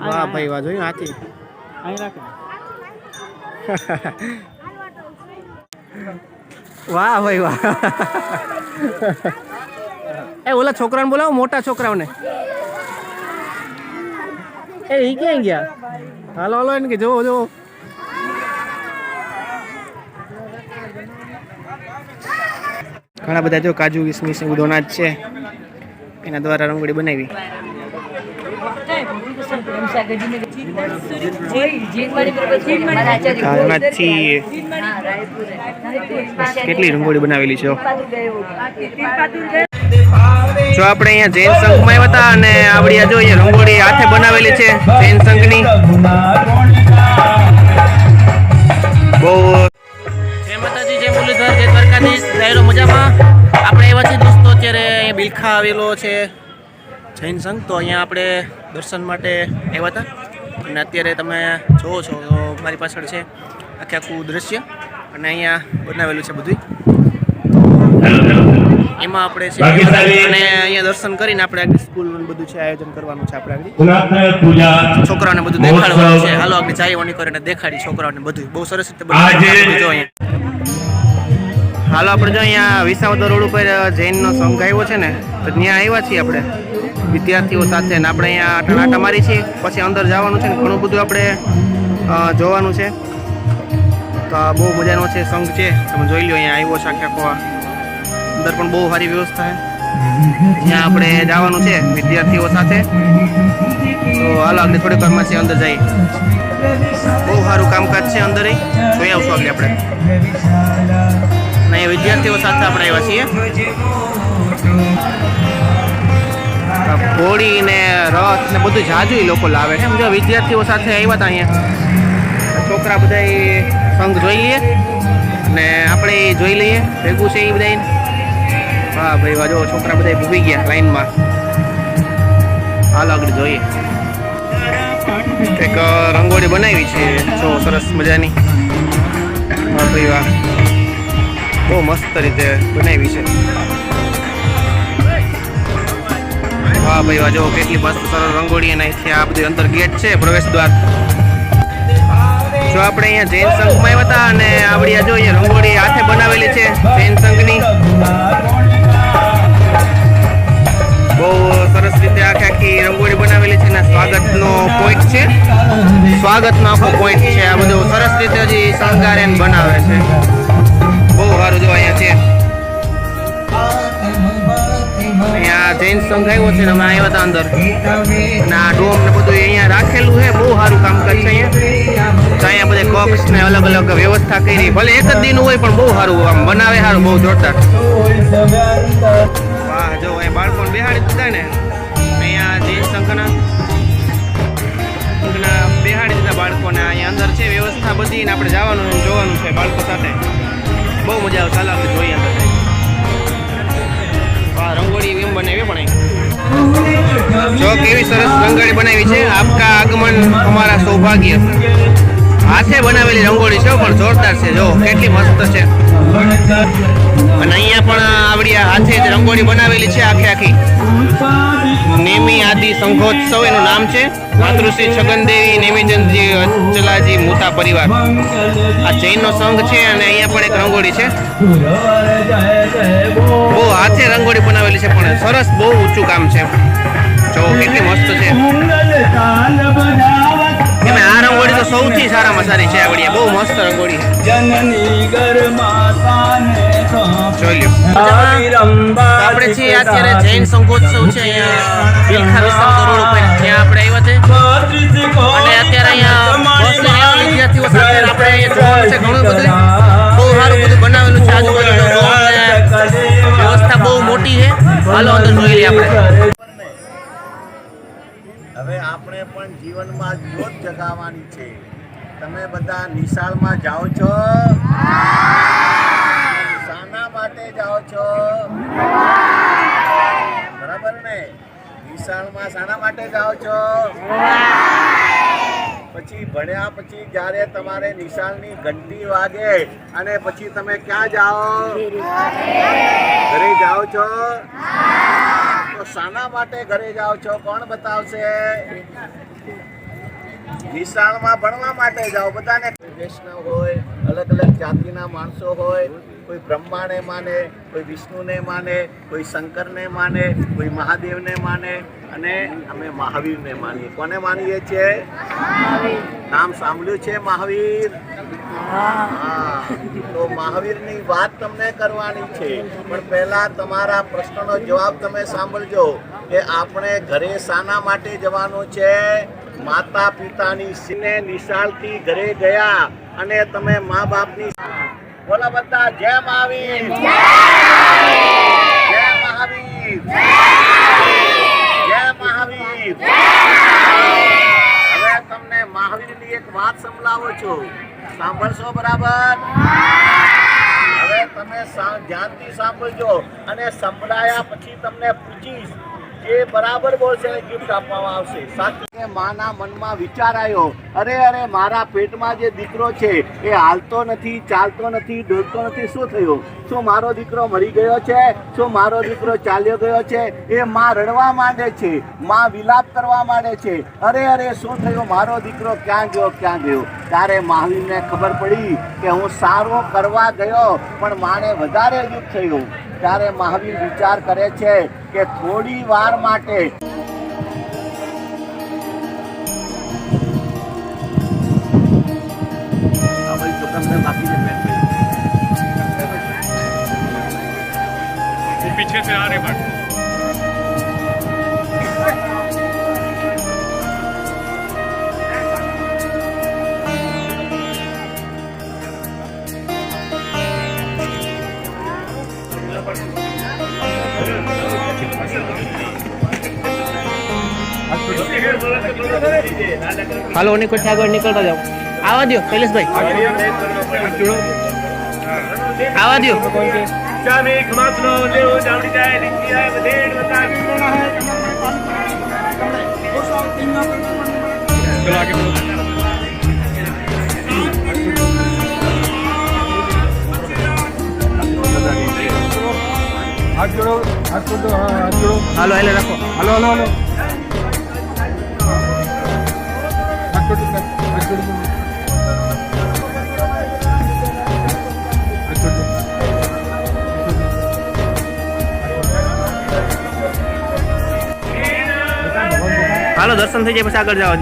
વાહ ભાઈ વાહ જોયું હાથી વાહ ભાઈ વાહ એ ઓલા છોકરાને બોલાવો મોટા છોકરાઓને એ ક્યાં ગયા હાલો હાલો એને કે જોવો જોવો ઘણા બધા જો કાજુ કિસમિસ એવું અનાજ છે એના દ્વારા રંગોળી બનાવી કેટલી રંગોળી બનાવેલી છે જો. આપણે અહીંયા જૈન સંઘમાં આવ્યા હતા અને આપણે જો અહીંયા રંગોળી હાથે બનાવેલી છે, જૈન સંઘની. બહુ જય માતાજી, જય મુરલીધર મજામાં? આપણે એવા છે દોસ્તો, અત્યારે બિલખા આવેલો છે. જૈન સંઘ. તો અહીંયા આપણે દર્શન માટે આવ્યા હતા. અને અત્યારે તમે જોવો છો તો મારી પાછળ છે આખે આખું દ્રશ્ય. અને અહીંયા બનાવેલું છે બધું એમાં આપણે છે અને અહીંયા દર્શન કરીને આપણે આગળ સ્કૂલનું બધું છે આયોજન કરવાનું છે આપણે આગળ. છોકરાઓને બધું દેખાડવાનું છે. હાલો આપણે ચાયવણી કરીને દેખાડી છોકરાઓને બધું બહુ સરસ રીતે બધું જો અહીંયા. હાલો આપણે જો અહીંયા વિસાવદર રોડ ઉપર જૈનનો સંઘ આવ્યો છે ને તો ત્યાં આવ્યા છીએ આપણે. વિદ્યાર્થીઓ સાથે ને આપણે અહીંયા આટા આટા મારી છીએ પછી અંદર જવાનું છે ને ઘણું બધું આપણે જોવાનું છે. તો આ બહુ મજાનો છે સંઘ છે. તમે જોઈ લો અહીંયા આવ્યો છે આખે અંદર પણ બહુ સારી વ્યવસ્થા છે. ત્યાં આપણે જવાનું છે વિદ્યાર્થીઓ સાથે. તો હાલો આપણે થોડીક વારમાં છે અંદર જઈએ. બહુ સારું કામકાજ છે અંદર જોઈ આવશું આપણે. અને અહીંયા વિદ્યાર્થીઓ સાથે આપણે આવ્યા છીએ. ઘોડી ને રથ ને બધું જાજુ લોકો લાવે છે. એમ વિદ્યાર્થીઓ સાથે આવ્યા હતા અહીંયા. છોકરા બધા સંઘ જોઈ લઈએ ને આપણે જોઈ લઈએ. ભેગું છે એ બધા હા ભાઈ વાહ, જો છોકરા બધા ભૂગી ગયા લાઈનમાં. હાલ આગળ જોઈએ. એક રંગોળી બનાવી છે. જો સરસ મજાની. વાહ ભાઈ વાહ. બહુ મસ્ત રીતે બનાવી છે. વાહ ભાઈ, વાહ, જો કેટલી મસ્ત સરસ રંગોળી અને અહીંથી આ બધી અંદર ગેટ છે, પ્રવેશ દ્વાર. જો આપણે અહીંયા જૈન સંઘમાં આવ્યા હતા અને આપણી આ જો અહીંયા રંગોળી હાથે બનાવેલી છે, જૈન સંઘની. બહુ સરસ રીતે આખી આખી રંગોળી બનાવેલી છે ને સ્વાગતનો પોઈન્ટ છે. સ્વાગતનો આખો પોઈન્ટ છે આ બધું. સરસ રીતે હજી શણગારે બનાવે છે. બહુ સારું જો અહીંયા છે. અહીંયા જૈન સંઘ આવ્યો છે અમે આવ્યા હતા અંદર. ના, ડોમ ને બધું અહીંયા રાખેલું છે, બહુ સારું કામકાજ છે અહીંયા. અહીંયા બધે કપ્સ ને અલગ અલગ વ્યવસ્થા કરી, ભલે એક જ દિન હોય પણ બહુ સારું આમ બનાવે સારું, બહુ જોરદાર. વાહ, જો અહીંયા બાળકોને બેહાડી દીધા ને, અહીંયા જૈન સંઘના. બેહાડી દીધા બાળકોને અહીંયા અંદર છે વ્યવસ્થા બધી ને આપણે જવાનું જોવાનું છે બાળકો સાથે. બહુ મજા આવે, ચાલો આપણે જોઈએ અંદર રંગોળી જો કેવી સરસ રંગોળી બનાવી છે, આપકા આગમન અમારા સૌભાગ્ય હાથે બનાવેલી રંગોળી છે, પણ જોરદાર છે. જો, કેટલી મસ્ત છે. અને અહીંયા પણ આવડી હાથે જ રંગોળી બનાવેલી છે આખે આખી. નેમી આદિ સંઘોત્સવ એનું નામ છે. માતૃશ્રી છગનદેવી નેમીચંદજી અચલાજી મોટા પરિવાર. આ જૈનનો સંઘ છે અને અહીંયા પણ એક રંગોળી છે. બહુ હાથે રંગોળી બનાવેલી છે પણ સરસ બહુ ઊંચું કામ છે. જો કેટલી મસ્ત છે. એમાં આ રંગોળી તો સૌથી સારામાં સારી છે આવડી બહુ મસ્ત રંગોળી છે. જનની આપણે છીએ અત્યારે જૈન સંકોત્સવ છે અહીંયા બિલખા વિસ્તાર રોડ ઉપર ત્યાં જગાવવાની છે. તમે બધા નિશાળમાં જાઓ છો? શાના માટે જાઓ છો? બરાબર ને? નિશાળમાં શાના માટે જાઓ છો? પછી ભણ્યા પછી જ્યારે તમારે નિશાળની ઘંટી વાગે અને પછી તમે ક્યાં જાઓ? ઘરે જાઓ છો? તો શાના માટે ઘરે જાઓ છો? કોણ બતાવશે? નિશાળમાં ભણવા માટે જાઓ, બધાને વૈષ્ણવ હોય, અલગ અલગ જાતિના માણસો હોય, કોઈ બ્રહ્માને માને, કોઈ વિષ્ણુને માને, કોઈ શંકરને માને, કોઈ મહાદેવને માને, અને અમે મહાવીરને માનીએ. કોને માનીએ છીએ? નામ સાંભળ્યું છે મહાવીર? તો મહાવીરની વાત તમને કરવાની છે. પણ પહેલા તમારા પ્રશ્નનો જવાબ તમે સાંભળજો કે આપણે ઘરે શાના માટે જવાનું છે? માતા પિતાની સિને નિશાળથી ઘરે ગયા અને તમે મા બાપની બોલો બધા જય મહાવીર. જય મહાવીર. જય મહાવીર. હવે તમને મહાવીરની એક વાત સંભળાવો છું. સાંભળશો બરાબર? હવે તમે ધ્યાનથી સાંભળજો અને સંભળાયા પછી તમને પૂછીશ જે બરાબર બોલશે ગિફ્ટ આપવામાં આવશે. સાચું કે માના મનમાં વિચાર આવ્યો, અરે અરે, મારા પેટમાં જે દીકરો છે, એ હાલતો નથી, ચાલતો નથી ડોલતો નથી, શું થયું? શું મારો દીકરો મરી ગયો છે? શું મારો દીકરો ચાલ્યો ગયો છે? એ માં રડવા માંડે છે, માં વિલાપ કરવા માંડે છે. અરે અરે, શું થયું? મારો દીકરો ક્યાં ગયો ક્યાં ગયો? ત્યારે મહાવીરને ખબર પડી કે હું સારો કરવા ગયો, પણ માને વધારે દુઃખ થયું. ત્યારે મહાવીર વિચાર કરે છે કે થોડી વાર માટે છે આને માટે હાલો ને કોઈ આગળ નીકળતા જાઓ. આવા દો કૈલેશભાઈ. આવા દો જાને એક દેવ જાણી જાય નીતિયા વધેડ બતા ચલો આગે બોલો હાથ જોડો હાથ ખોલતો હાલો રાખો. હાલો હાલો હાલો. હાથ ખોલતો હાથ જોડો. હાલો દર્શન થઈ જાય પછી આગળ જવા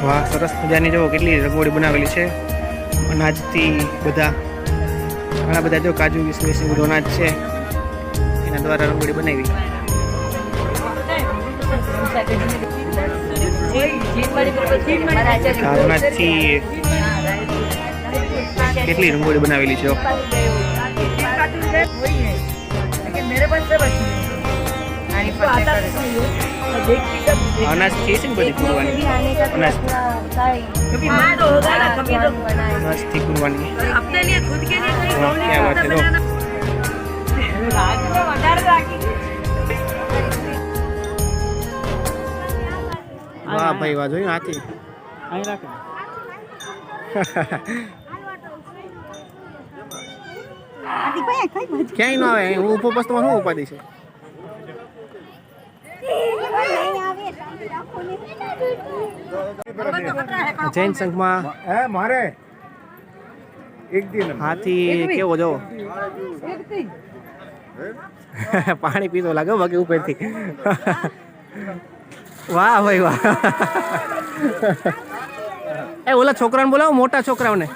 વાહ સરસ મજાની જો કેટલી રંગોળી બનાવેલી છે અનાજથી બધા ઘણા બધા જો કાજુ કિસમિસ બધું અનાજ છે એના દ્વારા રંગોળી બનાવી અનાજથી કેટલી રંગોળી બનાવેલી છે? અનાજ ને બધી પૂરવાની અનાજ. અનાજથી વાત છે વાહ જોયું હાથી? અહીં રાખે. ક્યાંય ન આવે. હું ઊભો બસ તમારે શું ઉપાધિ છે? જૈન સંઘમાં હે મારે? એક દિન હાથી કેવો જો પાણી પીતો લાગે બાકી ઉપરથી. વાહ ભાઈ વાહ. એ ઓલા છોકરાને બોલાવો મોટા છોકરાઓને.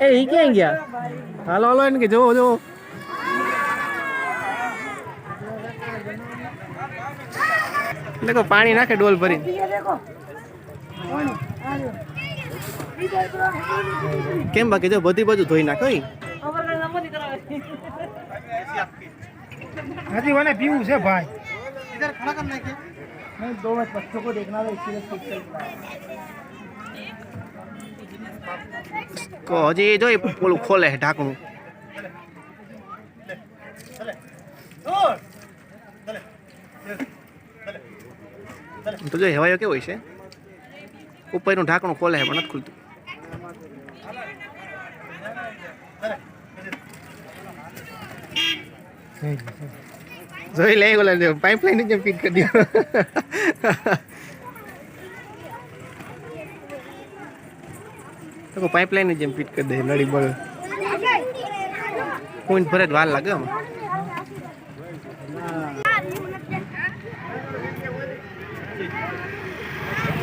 એ એ ક્યાં ગયા? હાલો હાલો એને કે જોવો જોવો દેખો કહો પાણી નાખે ડોલ ભરી કેમ બાકી જો બધી બાજુ ધોઈ નાખો. હજી મને પીવું છે ભાઈ. કો, હજી જોઈ પેલું ખોલે ઢાંકણું. તો જો હવાયો કેવો છે? ઉપરનું ઢાંકણું ખોલે પણ નથી ખુલતું. જોઈ લે, ઓલા પાઇપલાઇન જેમ ફીટ કરી દો. તો પાઇપલાઇન જેમ ફિટ કરી દે, નળી બળ. કોઈ ભરે જ વાર લાગે આમાં.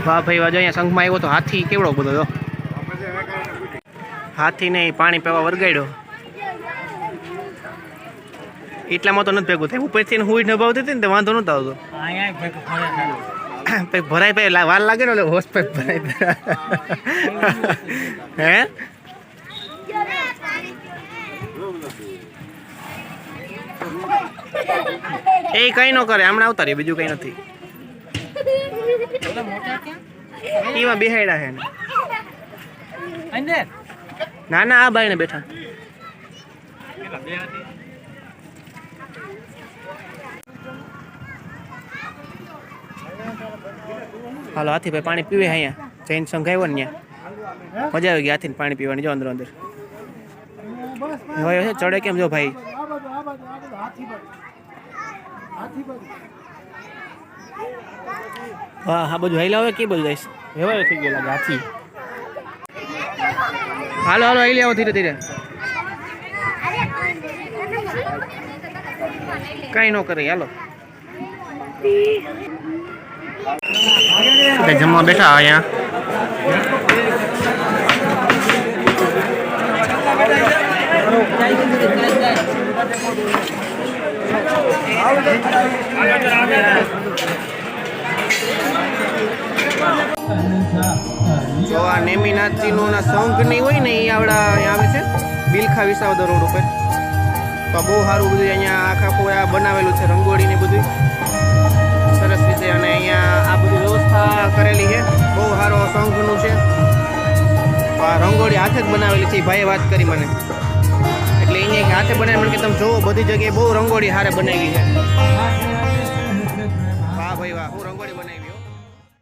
વાહ ભાઈ વાજો અહીંયા સંઘમાં આવ્યો તો હાથી કેવડો બધો તો હાથીને ઈ પાણી પીવા વરગાડ્યો એટલામાં તો નથી ભેગું થાય. ઉપરથી હું ન ભાવતી હતી ને તો વાંધો નતો આવતો. પછી ભરાય પછી વાર લાગે ને એટલે હોશ પે ભરાય હે? એ કઈ ન કરે હમણાં આવતા રે બીજું કઈ નથી. એમાં બેહાડ્યા છે ને. ના ના આ બાઈને બેઠા. હાલો હાથી ભાઈ પાણી પીવે અહીંયા. જૈન સંઘ આવ્યો ને ત્યાં. મજા આવી ગઈ હાથી પાણી પીવાની. જો અંદર અંદર. હવે ચડે કેમ જો ભાઈ? હા હા બધું હાઈલા હવે કે બધું જઈશ હેવાય થઈ ગયો હાથી. હાલો હાલો હાઈલી આવો ધીરે ધીરે. કઈ ન કરે હાલો. જમવા બેઠા અહીંયા. જો આ નેમિનાથજીનું શંખ નહીં હોય ને એ આવડા અહીંયા આવે છે, બિલખા વિસાવદર રોડ ઉપર. તો બહુ સારું બધું અહીંયા આખા આખું બનાવેલું છે, રંગોળી ને બધું રીતે અને અહીંયા આ બધી વ્યવસ્થા કરેલી છે. બહુ સારો શંખનું છે. આ રંગોળી હાથે જ બનાવેલી છે ભાઈએ વાત કરી મને. એટલે અહીંયા હાથે બનાવી મને કે તમે જોવો, બધી જગ્યાએ બહુ રંગોળી હારે બનાવી છે.